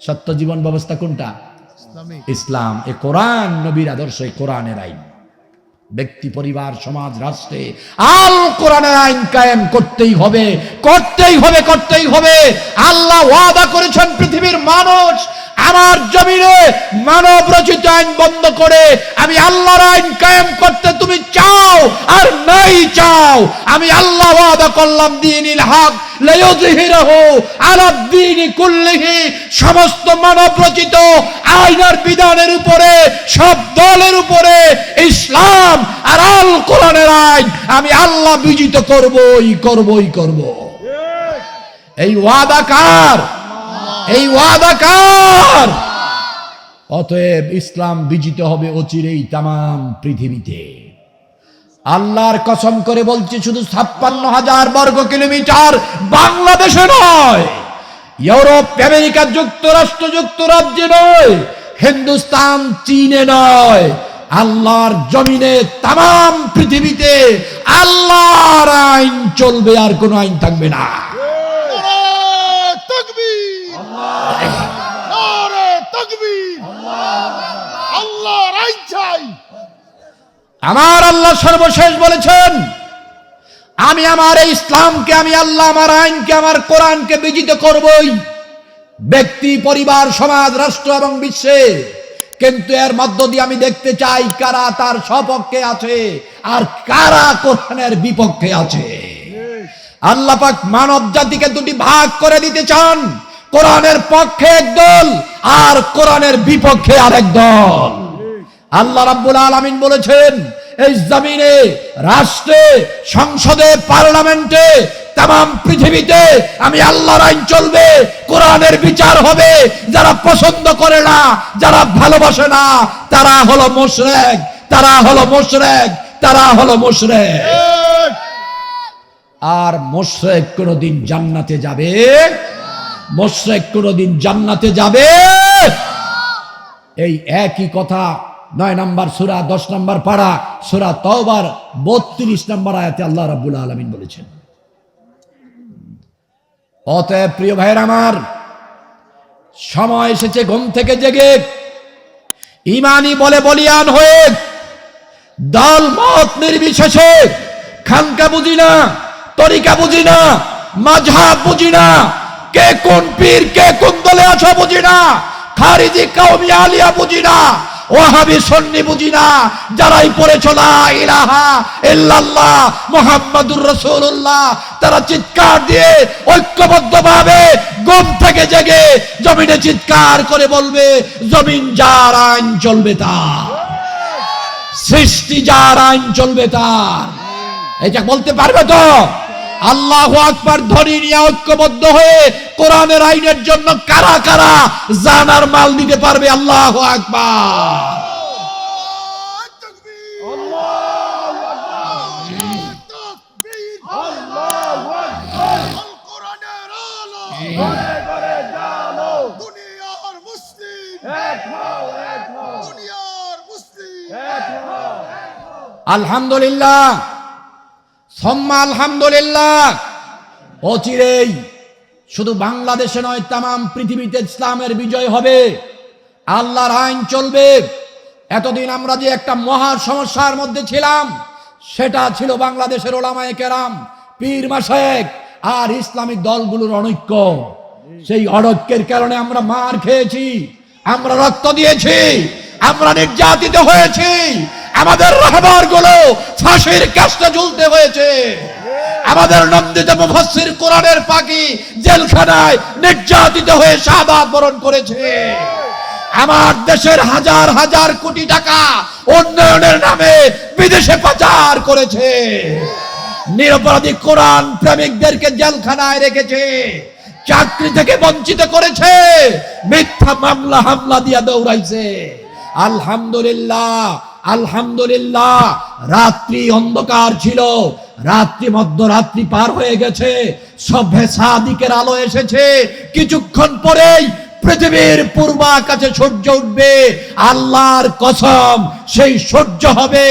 সত্য জীবন ব্যবস্থা কোনটা? ইসলাম। এ কোরআন নবীর আদর্শ এ কোরআনের আইন। ব্যক্তি পরিবার সমাজ রাষ্ট্রে আল কোরআনের আইন কায়েম করতেই হবে করতেই হবে করতেই হবে। আল্লাহ ওয়াদা করেছেন পৃথিবীর মানুষ আমার জমিনে মানব রচিত আইন বন্ধ করে আমি আল্লাহর আইন কায়েম করতে তুমি চাও আর নাই চাও আমি আল্লাহ ওয়াদা করলাম দিনিল হক লায়ুযহিরাহু আলা দ্বীনি কুল্লিহি সমস্ত মানব রচিত আইনের বিধানের উপরে সব দলের উপরে ইসলাম আর আল কোরআনের আইন আমি আল্লাহ বিজিত করবই করবই করব। এই ওয়াদা কার? এই ওয়াদা কার? অতএব ইসলাম বিজিত হবে অচিরেই তাম পৃথিবীতে। আল্লাহর কসম করে বলছি, শুধু ছাপ্পান্ন হাজার বর্গ কিলোমিটার বাংলাদেশে নয়, ইউরোপ, আমেরিকা, যুক্তরাষ্ট্র, যুক্তরাজ্যে নয়, হিন্দুস্তান, চীনে নয়, আল্লাহর জমিনে তাম পৃথিবীতে আল্লাহর আইন চলবে আর কোনো আইন থাকবে না নারে তাকবীর নারে তাকবীর আইন চাই। আমার আল্লাহ সর্বশেষ বলেছেন, আমি আমার এই ইসলামকে, আমি আল্লাহ আমার আইনকে, আমার কোরআনকে বিজিত করবই। ব্যক্তি, পরিবার, সমাজ, রাষ্ট্র এবং বিশ্বে। কিন্তু এর মধ্য দিয়ে আমি দেখতে চাই, কারা তার সপক্ষে আছে আর কারা কোরআনের বিপক্ষে আছে। আল্লাহ পাক মানব জাতিকে দুটি ভাগ করে দিতে চান, কোরআনের পক্ষে একদল আর কোরআনের বিপক্ষে আরেক দল। আল্লাহ রাব্বুল আলামিন বলেছেন, এই জমিনে রাষ্ট্রে, সংসদে, পার্লামেন্টে তাম পৃথিবীতে আমি আল্লাহর আইন চলবে, কোরআনের বিচার হবে, যারা পছন্দ করে না, যারা ভালোবাসে না, তারা হলো মুশরিক, তারা হলো মুশরিক, তারা হলো মুশরিক। আর মোশরেক কোনোদিন জান্নাতে যাবে, মোশরেক কোনোদিন জান্নাতে যাবে। এই একই কথা নয় নাম্বার সুরা, দশ নম্বর পাড়া, সুরা তওবার, বত্রিশ নম্বর আয়াতে আল্লাহ রাব্বুল আলামিন বলেছেন। অতএব প্রিয় ভাইয়ের আমার, সময় এসেছে ঘুম থেকে জেগে ইমানি বলে বলিয়ান হয়ে, দল মত নির্বিশেষে, খানকা বুঝি না, তরিকা বুঝি না, মাঝহাব বুঝি না, কে কোন পীর, কে কোন দলে আছো বুঝি না, খারিজি কাউমি আলিয়া বুঝি না ওয়াহাবি সন্নি বুঝি না যারাই পড়েছ লা ইলাহা ইল্লাল্লাহ মুহাম্মাদুর রাসূলুল্লাহ, তারা চিৎকার দিয়ে ঐক্যবদ্ধভাবে ঘুম থেকে জেগে জমিনে চিৎকার করে বলবে, জমিন যার আইন চলবে তার, সৃষ্টি যার আইন চলবে তার। এটা বলতে পারবে তো? আল্লাহ আকবার ধরি নিয়ে ঐক্যবদ্ধ হয়ে কোরআনের আইনের জন্য কারা কারা জানার মাল দিতে পারবে আল্লাহ আকবার। আলহামদুলিল্লাহ। সম্মা আলহামদুলিল্লাহ। অচিরেই শুধু বাংলাদেশে নয় তাম পৃথিবীতে ইসলামের বিজয় হবে। আল্লাহর আইন চলবে। এতদিন আমরা যে একটা মহা সমস্যার মধ্যে ছিলাম, সেটা ছিল বাংলাদেশের ওলামায়ে কেরাম, পীর মাসেক আর ইসলামিক দলগুলোর অনৈক্য। সেই অনৈক্যের কারণে আমরা মার খেয়েছি, আমরা রক্ত দিয়েছি, আমরা নির্যাতিত হয়েছি আমাদের রাহবারগুলো ফাঁসির কাজটা ঝুলতে হয়েছে। আমাদের নন্দিত মুফাসসির কোরআনের পাখি জেলখানায় নির্যাতিত হয়ে শাহাদাত বরণ করেছে। আমার দেশের হাজার হাজার কোটি টাকা উন্নয়নের নামে বিদেশে পাচার করেছে। নিরপরাধী কোরআন প্রেমিকদেরকে জেলখানায় রেখেছে। চাকরি থেকে বঞ্চিত করেছে। মিথ্যা মামলা হামলা দিয়া দৌড়াইছে। আলহামদুলিল্লাহ আলহামদুলিল্লাহ, রাত্রি অন্ধকার ছিল। রাত্রি মধ্যরাত্রি পার হয়ে গেছে। সভ্যে সাদিকের আলো এসেছে। কিছুক্ষণ পরেই পৃথিবীর পূর্বাকাশে সূর্য উঠবে। আল্লাহর কসম, সেই সূর্য হবে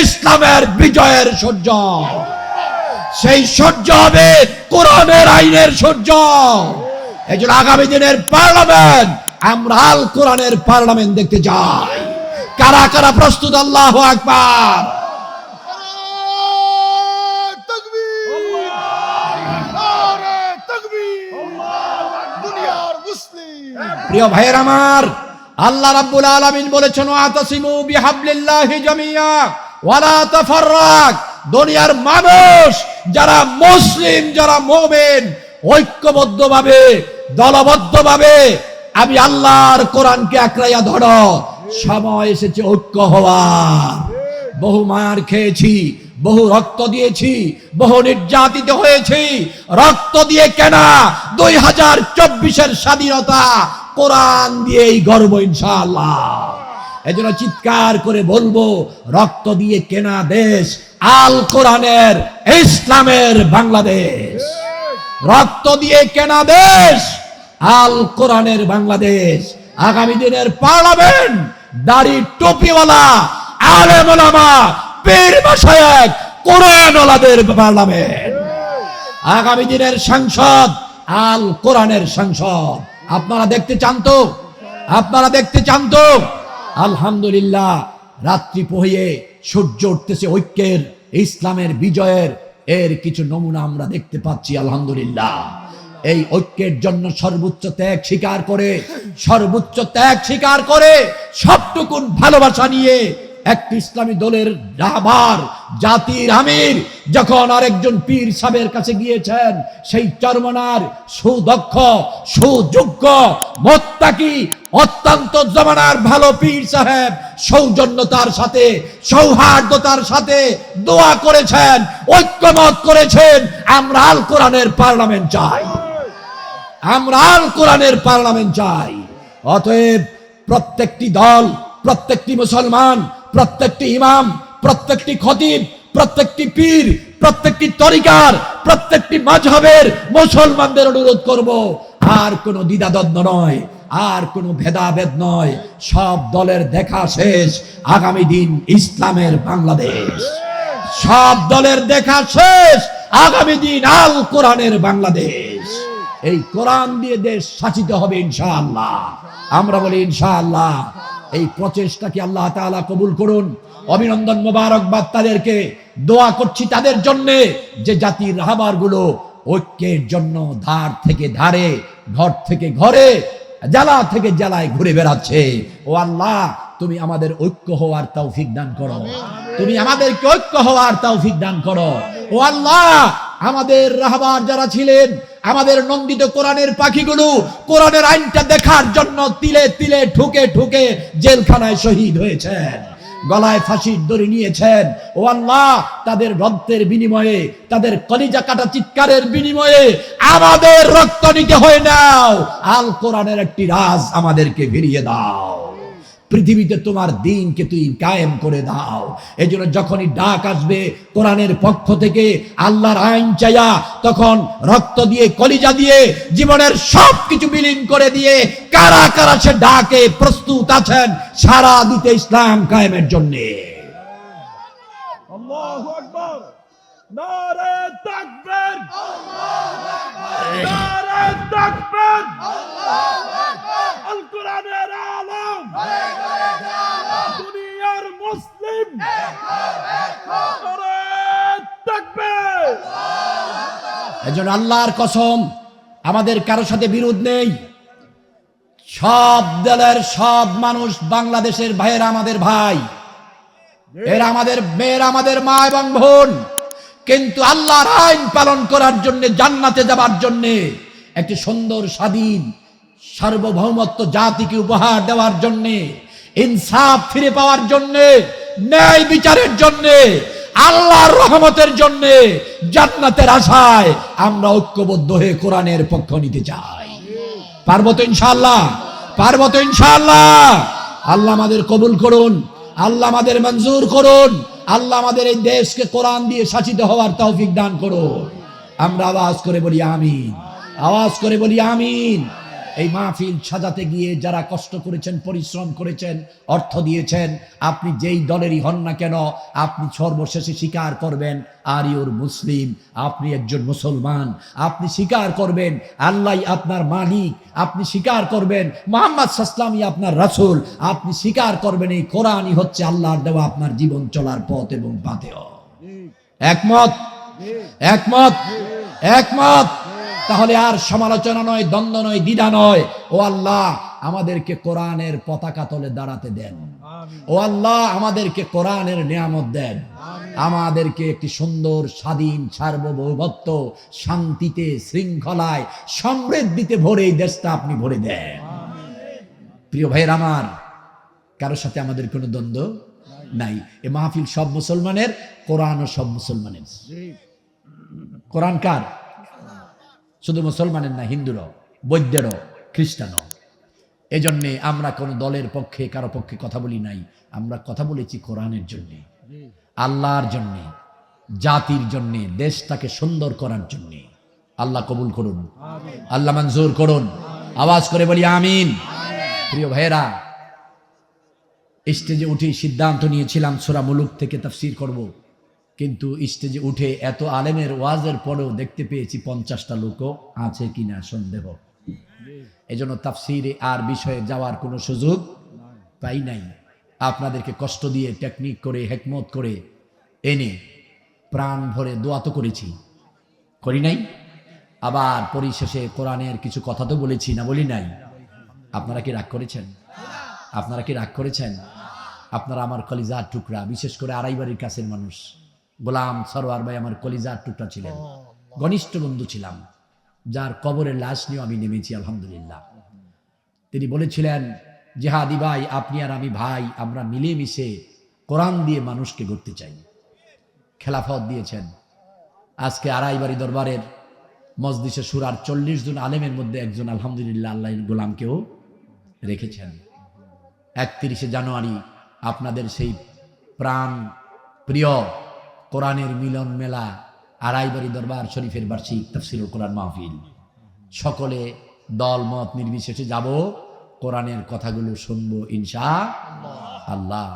ইসলামের বিজয়ের সূর্য। সেই সূর্য হবে কোরআনের আইনের সূর্য। এই জন্য আগামী দিনের পার্লামেন্ট, আমরা আল কোরআনের পার্লামেন্ট দেখতে চাই কারা কারা প্রস্তুত? আল্লাহ আকবার। প্রিয় ভাইয়ের আমার, আল্লাহ রাব্বুল আলামিন বলেছেন আতাসিমু বিহাবলিল্লাহি জামিয়া, ওয়ালা তাফাররাক। দুনিয়ার মানুষ যারা মুসলিম, যারা মুমিন, ঐক্যবদ্ধভাবে, দলবদ্ধভাবে, আমি আল্লাহর কোরআনকে আঁকড়াইয়া ধরো। সময় এসেছে ঐক্য হওয়ার। বহু মার খেয়েছি, বহু রক্ত দিয়েছি, বহু নির্যাতিত হয়েছি। রক্ত দিয়ে কেনা দুই হাজার চব্বিশের স্বাধীনতা কোরআন দিয়েই গর্ব ইনশাআল্লাহ। এজন্য চিৎকার করে বলব, রক্ত দিয়ে কেনা দেশ আল কোরআনের ইসলামের বাংলাদেশ। রক্ত দিয়ে কেনা দেশ আল কোরআনের বাংলাদেশ। আগামী দিনের পার্লামেন্ট দাড়ি টুপিওয়ালা আলেম ওলামা পীর মাসায়েক কোরআন ওলাদের পার্লামেন্ট আগামী দিনের সংসদ আল কোরআনের সংসদ। আপনারা দেখতে চান তো? আপনারা দেখতে চান তো? আলহামদুলিল্লাহ, রাত্রি পহিয়ে সূর্য উঠতেছে ঐক্যের, ইসলামের বিজয়ের, এর কিছু নমুনা আমরা দেখতে পাচ্ছি, আলহামদুলিল্লাহ। এই ঐক্যের জন্য সর্বোচ্চ ত্যাগ স্বীকার করে, সর্বোচ্চ ত্যাগ স্বীকার করে সবটুকুন ভালোবাসা নিয়ে একটি ইসলামী দলের রাহবার জাতির আমির যখন আরেকজন পীর সাহেবের কাছে গিয়েছেন, সেই চরমনার সুদক্ষ, সুযোগ্য, মোত্তাকি, অত্যন্ত জমানার ভালো পীর সাহেব সৌজন্যতার সাথে, সৌহার্দ্যতার সাথে দোয়া করেছেন, ঐক্যমত করেছেন, আমরা আল কোরআনের পার্লামেন্ট চাই। আমরা আল কোরআনের পার্লামেন্ট চাই। অতএব প্রত্যেকটি দল, প্রত্যেকটি মুসলমান, প্রত্যেকটি ইমাম, প্রত্যেকটি খতিব, প্রত্যেকটি পীর, প্রত্যেকটি তরিকার, প্রত্যেকটি মাঝহের মুসলমানদের অনুরোধ করব, আর কোনো দ্বিধাদ্বন্দ্ব নয়, আর কোনো ভেদাভেদ নয়, সব দলের দেখা শেষ, আগামী দিন ইসলামের বাংলাদেশ। সব দলের দেখা শেষ, আগামী দিন আল কোরআনের বাংলাদেশ। এই কোরআন দিয়ে দেশ শাসিত হবে ইনশাআল্লাহ। আমরা বলি, ইনশাআল্লাহ, এই প্রচেষ্টাকে আল্লাহ তাআলা কবুল করুন। অভিনন্দন মোবারকবাদ তাদেরকে। দোয়া করছি তাদের জন্য যে জাতির রাহাবারগুলো ঐক্যের জন্য ধার থেকে ধারে, ঘর থেকে ঘরে, জ্বালা থেকে জ্বালায় ঘুরে বেড়াচ্ছে। ও আল্লাহ, তুমি আমাদের ঐক্য হওয়ার তৌফিক দান করো। তুমি আমাদেরকে ঐক্য হওয়ার তৌফিক দান করো। ও আল্লাহ, আমাদের রাহবার যারা ছিলেন আমাদের নন্দিত কোরআনের পাখিগুলো কোরআনের আইনটা দেখার জন্য তিলে তিলে ঠুকে ঠুকে জেলখানায় শহীদ হয়েছেন। গলায় ফাঁসির দড়ি নিয়েছেন। ও আল্লাহ, তাদের রক্তের বিনিময়ে, তাদের কলিজা কাটা চিৎকারের বিনিময়ে আমাদের রক্ত নিতে হয় নাও। আল কোরআনের একটি রাজ আমাদেরকে ফিরিয়ে দাও। পৃথিবীতে তোমার দিনকে তুই কায়েম করে দাও। এই জন্য যখনই ডাক আসবে কোরআনের পক্ষ থেকে আল্লাহর আইন চাইয়া তখন রক্ত দিয়ে কলিজা দিয়ে জীবনের সব কিছু বিলীন করে দিয়ে কারা কারা সে ডাকে প্রস্তুত আছেন সারা দিতে ইসলাম কায়েমের জন্যে। আল্লাহু আকবার। নারে তাকবীর। নারে তাকবীর। আল কোরআনের আলম দুনিয়ার মুসলিম নারে তাকবীর এজন্য আল্লাহর কসম, আমাদের কারও সাথে বিরোধ নেই। সব দলের সব মানুষ বাংলাদেশের ভাইয়েরা আমাদের ভাই। এরা আমাদের মেয়েরা আমাদের মা এবং বোন। কিন্তু আল্লাহর আইন পালন করার জন্য, জান্নাতে যাবার জন্য, একটি সুন্দর, স্বাধীন, সার্বভৌমত্ব জাতিকে উপহার দেওয়ার জন্য, ইনসাফ ফিরে পাওয়ার জন্য, ন্যায় বিচারের জন্য আল্লাহর রহমতের জন্য জান্নাতের আশায় আমরা ঐক্যবদ্ধ হয়ে কোরআনের পক্ষ নিতে চাই। পারব তো ইনশাআল্লাহ? পারব তো ইনশাআল্লাহ? আল্লাহ আমাদের কবুল করুন, আল্লাহ আমাদের মঞ্জুর করুন, আল্লাহ আমাদের এই দেশকে কোরআন দিয়ে শাসিত হওয়ার তৌফিক দান করুন। আমরা আওয়াজ করে বলি আমিন, আওয়াজ করে বলি আমিন। এই মাহফিল সাজাতে গিয়ে যারা কষ্ট করেছেন পরিশ্রম করেছেন অর্থ দিয়েছেন আপনি যেই দলেরই হন না কেন আপনি সর্বশেষে স্বীকার করবেন আর ইউর মুসলিম আপনি একজন মুসলমান আপনি স্বীকার করবেন আল্লাহ আপনার মালিক আপনি স্বীকার করবেন মোহাম্মদ সাসলামই আপনার রাসূল আপনি স্বীকার করবেন এই কোরআনই হচ্ছে আল্লাহর দেওয়া আপনার জীবন চলার পথ এবং পাতেও একমত? একমত? একমত? তাহলে আর সমালোচনা নয় দ্বন্দ্ব নয় দ্বিধা নয়। ও আল্লাহ আমাদেরকে কোরআনের পতাকা তলে দাঁড়াতে দেন। ও আল্লাহ আমাদেরকে কোরআনের নিয়ামত দেন। আমাদেরকে একটি সুন্দর স্বাধীন সার্বভৌমত্ব শান্তিতে শৃঙ্খলায় সমৃদ্ধিতে ভরে এই দেশটা আপনি ভরে দেন। প্রিয় ভাইয়ের আমার কারোর সাথে আমাদের কোনো দ্বন্দ্ব নাই। এ মাহফিল সব মুসলমানের কোরআনও সব মুসলমানের। কোরআন কার? শুধু মুসলমানের না, হিন্দুরও, বৈদ্যেরও, খ্রিস্টানও। এজন্যে আমরা কোনো দলের পক্ষে, কারও পক্ষে কথা বলি নাই। আমরা কথা বলেছি কোরআনের জন্যে, আল্লাহর জন্যে, জাতির জন্যে, দেশটাকে সুন্দর করার জন্যে। আল্লাহ কবুল করুন। আল্লাহ মঞ্জুর করুন। আওয়াজ করে বলি আমিন। প্রিয় ভাইয়েরা, স্টেজে উঠে সিদ্ধান্ত নিয়েছিলাম সোরা মুলুক থেকে তাফসির করব। কিন্তু স্টেজে উঠে এত আলেমের ওয়াজের পরেও দেখতে পেয়েছি পঞ্চাশটা লোকও আছে কিনা সন্দেহ। এজন্য তাফসিরে আর বিষয়ে যাওয়ার কোনো সুযোগ পাই নাই। আপনাদেরকে কষ্ট দিয়ে টেকনিক করে, হেকমত করে এনে প্রাণ ভরে দোয়া তো করেছি। করি নাই? আবার পরিশেষে কোরআনের কিছু কথা তো বলেছি না বলি নাই? আপনারা কি রাগ করেছেন? আপনারা কি রাগ করেছেন? আপনারা আমার কলিজার টুকরা, বিশেষ করে আড়াইবাড়ির কাছের মানুষ। গোলাম সরোয়ার ভাই আমার কলিজার টুকরা ছিলেন। ঘনিষ্ঠ বন্ধু ছিলাম যার কবরের লাশ নিয়েও আমি নেমেছি আলহামদুলিল্লাহ। তিনি বলেছিলেন জেহাদি ভাই আপনি আর আমি ভাই আমরা মিলেমিশে কোরআন দিয়ে মানুষকে গড়তে চাই। খেলাফত দিয়েছেন। আজকে আড়াইবাড়ি দরবারের মজদিসে সুরার চল্লিশ জন আলেমের মধ্যে একজন আলহামদুলিল্লাহ আল্লাহ গোলামকেও রেখেছেন। একত্রিশে জানুয়ারি আপনাদের সেই প্রাণ প্রিয় কোরআনের মিলন মেলা আড়াইবাড়ি দরবার শরীফের বার্ষিক তফসিরুল কোরআন মাহফিল। সকলে দল, মত নির্বিশেষে যাব, কোরআনের কথাগুলো শুনব ইনশা আল্লাহ।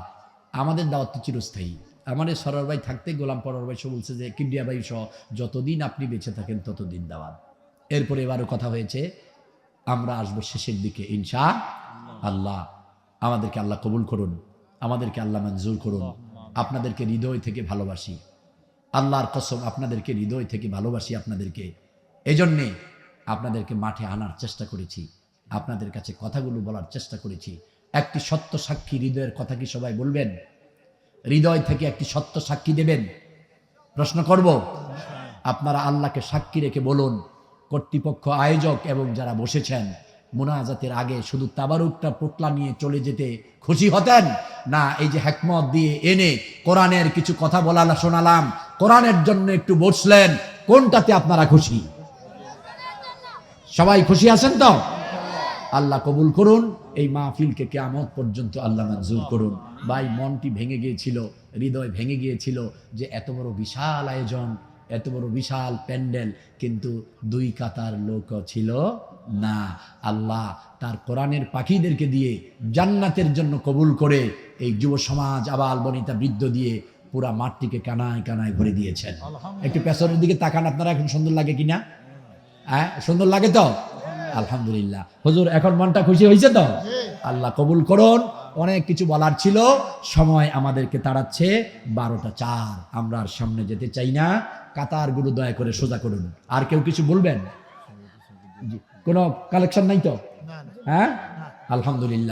আমাদের দাওয়াত তো চিরস্থায়ী। আমাদের সরর ভাই থাকতে, গোলাম পরর ভাই সে বলছে যে কিবরিয়া ভাই সহ যতদিন আপনি বেঁচে থাকেন, ততদিন দাওয়াত। এরপরে এবারও কথা হয়েছে, আমরা আসব শেষের দিকে ইনশা আল্লাহ। আমাদেরকে আল্লাহ কবুল করুন, আমাদেরকে আল্লাহ মঞ্জুর করুন। আপনাদেরকে হৃদয় থেকে ভালোবাসি। আল্লাহর কসম আপনাদেরকে হৃদয় থেকে ভালোবাসি আপনাদেরকে। এজন্যে আপনাদেরকে মাঠে আনার চেষ্টা করেছি। আপনাদের কাছে কথাগুলো বলার চেষ্টা করেছি। একটি সত্য সাক্ষী হৃদয়ের কথা কি সবাই বলবেন? হৃদয় থেকে একটি সত্য সাক্ষী দেবেন? প্রশ্ন করব? আপনারা আল্লাহকে সাক্ষী রেখে বলুন। কর্তৃপক্ষ আয়োজক এবং যারা বসেছেন মোনাজাতের আগে শুধু তাবারুকটা পোটলা নিয়ে চলে যেতে খুশি হতেন? না, এই যে হেকমত দিয়ে এনে কোরআনের কিছু কথা বলা শোনালাম, কোরআনের জন্য একটু বসলেন, কোনটাতে আপনারা খুশি? সবাই খুশি আছেন তো? আল্লাহ কবুল করুন, এই মাহফিলকে কেয়ামত পর্যন্ত আল্লাহ মঞ্জুর করুন। ভাই, মনটি ভেঙে গিয়েছিল, হৃদয় ভেঙে গিয়েছিল যে এত বড় বিশাল আয়োজন, এত বড় বিশাল প্যান্ডেল, কিন্তু দুই কাতার লোক ছিল না আল্লাহ তার কোরআনের পাখিদেরকে দিয়ে জান্নাতের জন্য কবুল করে এই যুব সমাজ আবাল বনিতা বৃদ্ধ দিয়ে পুরা মাঠটিকে কানায় কানায় ভরে দিয়েছেন। একটু পেছনের দিকে তাকান আপনারা এখন সুন্দর লাগে কিনা? হ্যাঁ সুন্দর লাগে তো? আলহামদুলিল্লাহ। হুজুর এখন মনটা খুশি হয়েছে তো? আল্লাহ কবুল করুন। অনেক কিছু বলার ছিল। সময় আমাদেরকে তাড়াচ্ছে। বারোটা চার আমরা আর সামনে যেতে চাই না। কাতারগুলো দয়া করে সোজা করুন। আর কেউ কিছু বলবেন? জি। কোনো কালেকশন নাই তো? হ্যাঁ? আলহামদুলিল্লাহ।